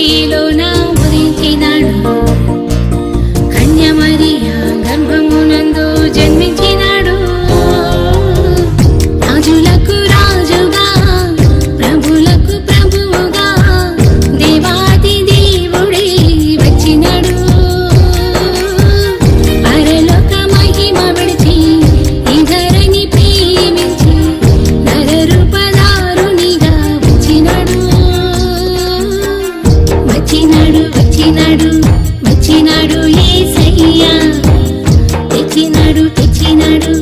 tranquilo వచ్చినాడు వచ్చినాడు ఏ సయ్యా తెచ్చినాడు తెచ్చినాడు.